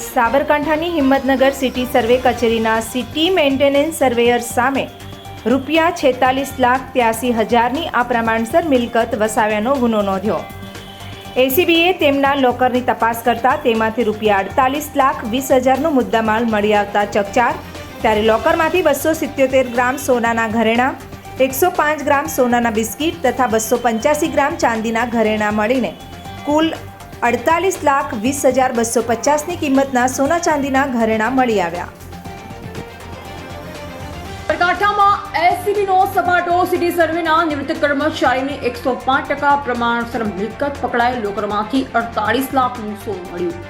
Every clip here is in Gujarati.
સાબરકાંઠાની હિંમતનગર સિટી સર્વે કચેરીના સિટી મેન્ટેનન્સ સર્વેયર સામે રૂપિયા છેતાલીસ લાખ ત્યાસી હજારની આ પ્રમાણસર મિલકત વસાવ્યાનો ગુનો નોંધ્યો. એસીબીએ તેમના લોકરની તપાસ કરતા તેમાંથી રૂપિયા અડતાલીસ લાખ વીસ હજારનો મુદ્દામાલ મળી આવતા ચકચાર, ત્યારે લોકરમાંથી બસો સિત્યોતેર ગ્રામ સોનાના ઘરેણાં, એકસો પાંચ ગ્રામ સોનાના બિસ્કીટ તથા બસો પંચ્યાસી ગ્રામ ચાંદીના ઘરેણાં મળીને કુલ અડતાલીસ લાખ વીસ હજાર બસો પચાસની કિંમતના સોના ચાંદીના ઘરેણા મળી આવ્યા. બનાસકાંઠામાં એસસીબીનો સપાટો સિટી સર્વેના નિવૃત્ત કર્મચારીને એકસો પાંચ ટકા પ્રમાણસર મિલકત પકડાઈ લોકરમાંથી અડતાલીસ લાખનું સોનું મળ્યું.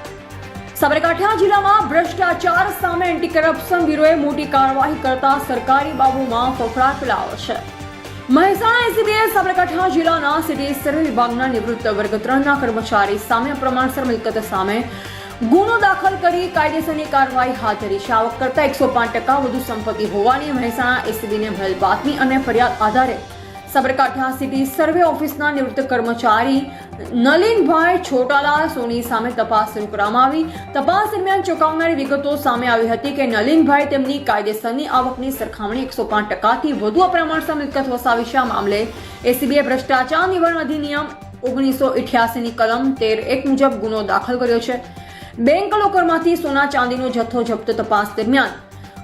સાબરકાંઠા જિલ્લામાં ભ્રષ્ટાચાર સામે એન્ટી કરપ્શન બ્યુરોએ મોટી કાર્યવાહી કરતા સરકારી બાબુમાં ફફડાટ ફેલાયો છે. મહેસાણા એસીબીએ સાબરકાંઠા જિલ્લાના સિટી સર્વે વિભાગના નિવૃત્ત વર્ગ ત્રણના કર્મચારી સામે પ્રમાણસર મિલકત સામે ગુનો દાખલ કરી કાયદેસરની કાર્યવાહી હાથ ધરી. છે આવક કરતા એકસો પાંચ ટકા વધુ સંપત્તિ હોવાની મહેસાણા એસીબીને મળેલ બાતમી અને ફરિયાદ આધારે સાબરકાંઠા સિટી સર્વે ઓફિસના નિવૃત્ત કર્મચારી નલિનભાઈ છોટાલાલ સોની સામે તપાસ શરૂ કરવામાં આવી. તપાસ દરમિયાન ચોંકાવનારી વિગતો સામે આવી હતી કે નલિનભાઈ તેમની કાયદેસરની આવકની સરખામણી એકસો પાંચ ટકાથી વધુ અપ્રમાણસર મિલકત વસાવી છે આ મામલે? એસીબીએ ભ્રષ્ટાચાર નિવારણ અધિનિયમ ઓગણીસો ઇઠ્યાસીની કલમ તેર એક મુજબ ગુનો દાખલ કર્યો છે. બેંક લોકરમાંથી સોના ચાંદીનો જથ્થો જપ્ત તપાસ દરમિયાન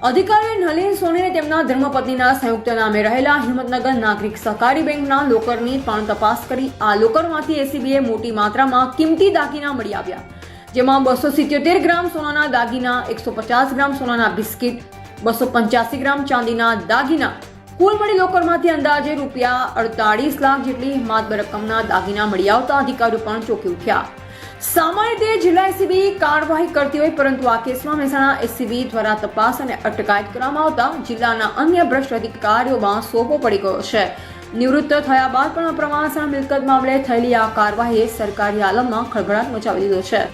અધિકારીએ નલિન સોનીને તેમના ધર્મપત્નીના સંયુક્ત નામે રહેલા હિંમતનગર નાગરિક સહકારી બેંકના લોકરની પણ તપાસ કરી આ લોકરમાંથી એસીબીએ મોટી માત્રામાં કિંમતી દાગીના મળી આવ્યા. જેમાં બસો સિત્યોતેર ગ્રામ સોનાના દાગીના, એકસો પચાસ ગ્રામ સોનાના બિસ્કિટ, બસો પંચ્યાસી ગ્રામ ચાંદીના દાગીના, કુલ મળી લોકરમાંથી અંદાજે રૂપિયા અડતાળીસ લાખ જેટલી માતબર રકમના દાગીના મળી આવતા અધિકારીઓ પણ ચોંકી ઉઠ્યા. સામાન્ય રીતે જિલ્લા એસીબી કાર્યવાહી કરતી હોય, પરંતુ આ કેસમાં મહેસાણા એસીબી દ્વારા તપાસ અને અટકાયત કરવામાં આવતા જિલ્લાના અન્ય ભ્રષ્ટ અધિકારીઓમાં સોપો પડી ગયો છે. નિવૃત્ત થયા બાદ પણ પ્રવાસના મિલકત મામલે થયેલી આ કાર્યવાહીએ સરકારી આલમમાં ખળભળાટ મચાવી દીધો છે.